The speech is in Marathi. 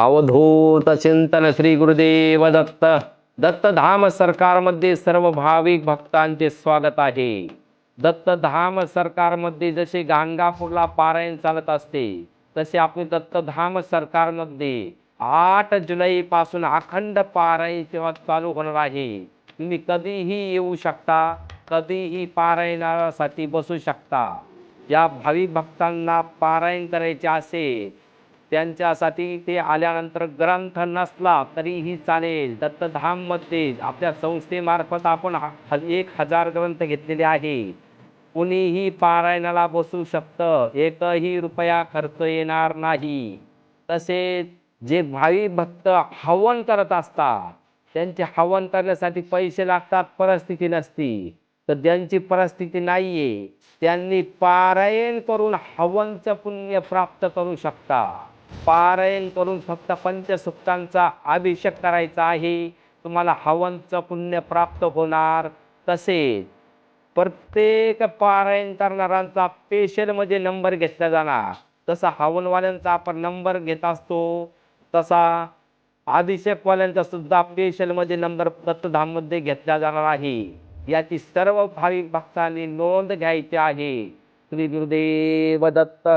अवधूत चिंतन श्री गुरुदेव दत्त दत्तधाम सरकारमध्ये सर्व भाविक भक्तांचे स्वागत आहे. दत्तधाम सरकारमध्ये जसे गाणगापूरला पारायण चालत असते तसे आपले दत्तधाम सरकारमध्ये आठ जुलैपासून अखंड पारायण सेवा चालू होणार आहे. तुम्ही कधीही येऊ शकता कधीही पारायणासाठी बसू शकता. या भाविक भक्तांना पारायण करायचे असेल त्यांच्यासाठी ते आल्यानंतर ग्रंथ नसला तरीही चालेल. दत्तधाममध्ये आपल्या संस्थेमार्फत आपण ह- एक हजार ग्रंथ घेतलेले आहे कुणीही पारायणाला बसू शकतं. एकही रुपया खर्च येणार नाही. तसेच जे भावी भक्त हवन करत असतात त्यांचे हवन करण्यासाठी पैसे लागतात परिस्थिती नसती. तर ज्यांची परिस्थिती नाहीये त्यांनी पारायण करून हवनचं पुण्य प्राप्त करू शकता. पारायण करून फक्त पंचसुक्तांचा अभिषेक करायचा आहे. तुम्हाला हवनचं पुण्य प्राप्त होणार तसेच प्रत्येक पारायण करणाऱ्यांचा स्पेशलमध्ये नंबर घेतला जाणार. तसा हवनवाल्यांचा आपण नंबर घेत असतो तसा अभिषेकवाल्यांचा सुद्धा स्पेशलमध्ये नंबर दत्तधाममध्ये घेतला जाणार आहे. याची सर्व भाविक भक्तांनी नोंद घ्यायची आहे. श्री गुरुदेव दत्त